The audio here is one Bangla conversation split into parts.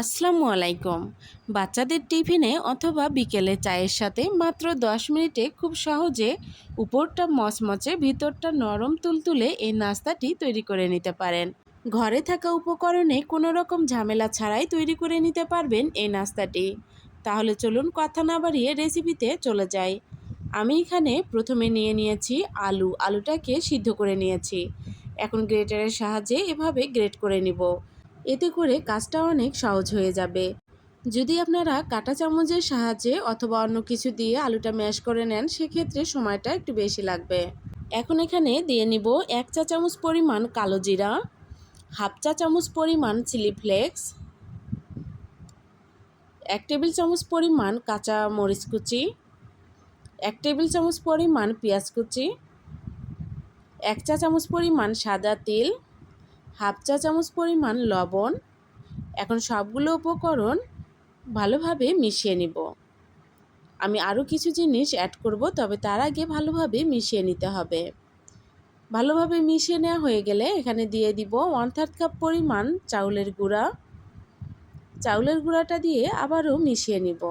আসসালামু আলাইকুম। বাচ্চাদের টিফিনে অথবা বিকেলে চায়ের সাথে মাত্র 10 মিনিটে খুব সহজে উপরটা মচমচে, ভিতরটা নরম তুলতুলে এই নাস্তাটি তৈরি করে নিতে পারেন। ঘরে থাকা উপকরণে কোনো রকম ঝামেলা ছাড়াই তৈরি করে নিতে পারবেন এই নাস্তাটি। তাহলে চলুন কথা না বাড়িয়ে রেসিপিতে চলে যাই। আমি এখানে প্রথমে নিয়ে নিয়েছি আলু। আলুটাকে সিদ্ধ করে নিয়েছি। এখন গ্রেটারের সাহায্যে এভাবে গ্রেট করে নিব। এতে করে কাজটা অনেক সহজ হয়ে যাবে। যদি আপনারা কাঁটা চামচের সাহায্যে অথবা অন্য কিছু দিয়ে আলুটা ম্যাশ করে নেন, সেক্ষেত্রে সময়টা একটু বেশি লাগবে। এখন এখানে দিয়ে নিব এক চা চামচ পরিমাণ কালো জিরা, হাফ চা চামচ পরিমাণ চিলি ফ্লেক্স, এক টেবিল চামচ পরিমাণ কাঁচা মরিচ কুচি, এক টেবিল চামচ পরিমাণ পেঁয়াজ কুচি, এক চা চামচ পরিমাণ সাদা তিল হাফ চা চামচ পরিমাণ লবণ। এখন সবগুলো উপকরণ ভালোভাবে মিশিয়ে নিব। আমি আরও কিছু জিনিস অ্যাড করব, তবে তার আগে ভালোভাবে মিশিয়ে নিতে হবে। ভালোভাবে মিশিয়ে নেওয়া হয়ে গেলে এখানে দিয়ে দিব ওয়ান থার্ড কাপ পরিমাণ চাউলের গুঁড়া। চাউলের গুঁড়াটা দিয়ে আবারও মিশিয়ে নিব।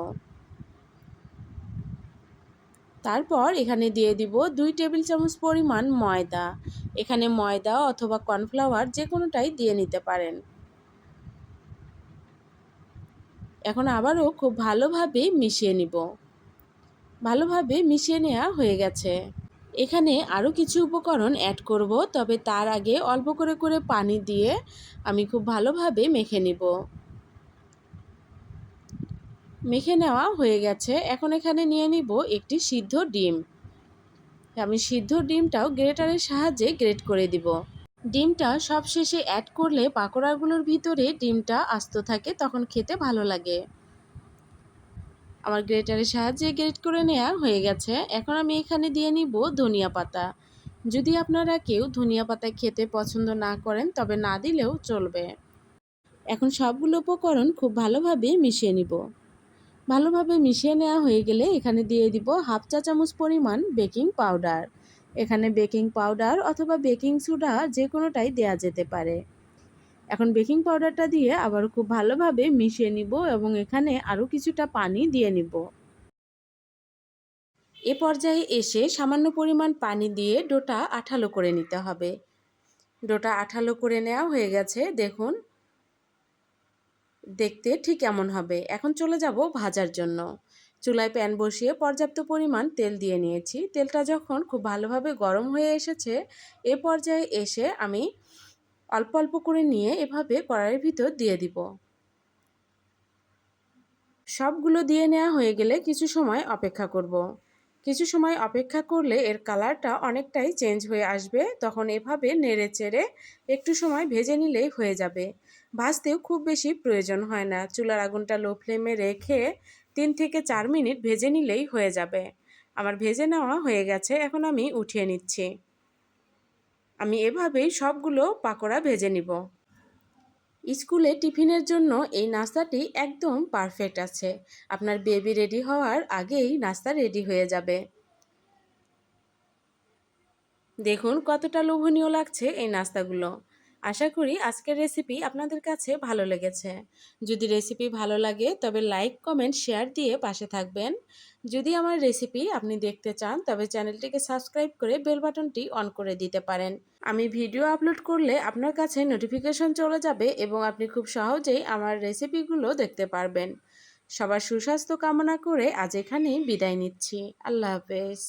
তারপর এখানে দিয়ে দিব দুই টেবিল চামচ পরিমাণ ময়দা। এখানে ময়দা অথবা কর্নফ্লাওয়ার যে কোনোটাই দিয়ে নিতে পারেন। এখন আবারও খুব ভালোভাবে মিশিয়ে নিব। ভালোভাবে মিশিয়ে নেওয়া হয়ে গেছে। এখানে আরও কিছু উপকরণ অ্যাড করব, তবে তার আগে অল্প করে করে পানি দিয়ে আমি খুব ভালোভাবে মেখে নিব। মেখে নেওয়া হয়ে গেছে। এখন এখানে নিয়ে নিব একটি সিদ্ধ ডিম। আমি সিদ্ধ ডিমটাও গ্রেটারের সাহায্যে গ্রেট করে দিব। ডিমটা সব শেষে অ্যাড করলে পাকোড়াগুলোর ভিতরে ডিমটা আস্ত থাকে, তখন খেতে ভালো লাগে। আমার গ্রেটারের সাহায্যে গ্রেট করে নেওয়া হয়ে গেছে। এখন আমি এখানে দিয়ে নিব ধনিয়া পাতা। যদি আপনারা কেউ ধনিয়া পাতা খেতে পছন্দ না করেন, তবে না দিলেও চলবে। এখন সবগুলো উপকরণ খুব ভালোভাবে মিশিয়ে নিব। ভালোভাবে মিশিয়ে নেওয়া হয়ে গেলে এখানে দিয়ে দিব হাফ চা চামচ পরিমাণ বেকিং পাউডার। এখানে বেকিং পাউডার অথবা বেকিং সোডা যে কোনোটাই দেওয়া যেতে পারে। এখন বেকিং পাউডারটা দিয়ে আবার খুব ভালোভাবে মিশিয়ে নিব এবং এখানে আরও কিছুটা পানি দিয়ে নিব। এ পর্যায়ে এসে সামান্য পরিমাণ পানি দিয়ে ডোটা আঠালো করে নিতে হবে। ডোটা আঠালো করে নেওয়া হয়ে গেছে, দেখুন। দেখতে ঠিক এমন হবে। এখন চলে যাব ভাজার জন্য। চুলায় প্যান বসিয়ে পর্যাপ্ত পরিমাণ তেল দিয়ে নিয়েছি। তেলটা যখন খুব ভালোভাবে গরম হয়ে এসেছে, এ পর্যায়ে এসে আমি অল্প অল্প করে নিয়ে এভাবে কড়াইয়ের ভিতর দিয়ে দিব। সবগুলো দিয়ে নেওয়া হয়ে গেলে কিছু সময় অপেক্ষা করব। কিছু সময় অপেক্ষা করলে এর কালারটা অনেকটাই চেঞ্জ হয়ে আসবে। তখন এভাবে নেড়ে চেড়ে একটু সময় ভেজে নিলেই হয়ে যাবে। ভাজতেও খুব বেশি প্রয়োজন হয় না। চুলার আগুনটা লো ফ্লেমে রেখে তিন থেকে চার মিনিট ভেজে নিলেই হয়ে যাবে। আমার ভেজে নেওয়া হয়ে গেছে, এখন আমি উঠিয়ে নিচ্ছি। আমি এভাবেই সবগুলো পাকোড়া ভেজে নিব। স্কুলে টিফিনের জন্য এই নাস্তাটি একদম পারফেক্ট আছে। আপনার বেবি রেডি হওয়ার আগেই নাস্তা রেডি হয়ে যাবে। দেখুন কতটা লোভনীয় লাগছে এই নাস্তাগুলো। আশা করি আজকের রেসিপি আপনাদের কাছে ভালো লেগেছে। যদি রেসিপি ভালো লাগে, তবে লাইক কমেন্ট শেয়ার দিয়ে পাশে থাকবেন। যদি আমার রেসিপি আপনি দেখতে চান, তবে চ্যানেলটিকে সাবস্ক্রাইব করে বেল বাটনটি অন করে দিতে পারেন। আমি ভিডিও আপলোড করলে আপনার কাছে নোটিফিকেশন চলে যাবে এবং আপনি খুব সহজেই আমার রেসিপিগুলো দেখতে পারবেন। সবার সুস্বাস্থ্য কামনা করে আজ এখানেই বিদায় নিচ্ছি। আল্লাহ হাফেজ।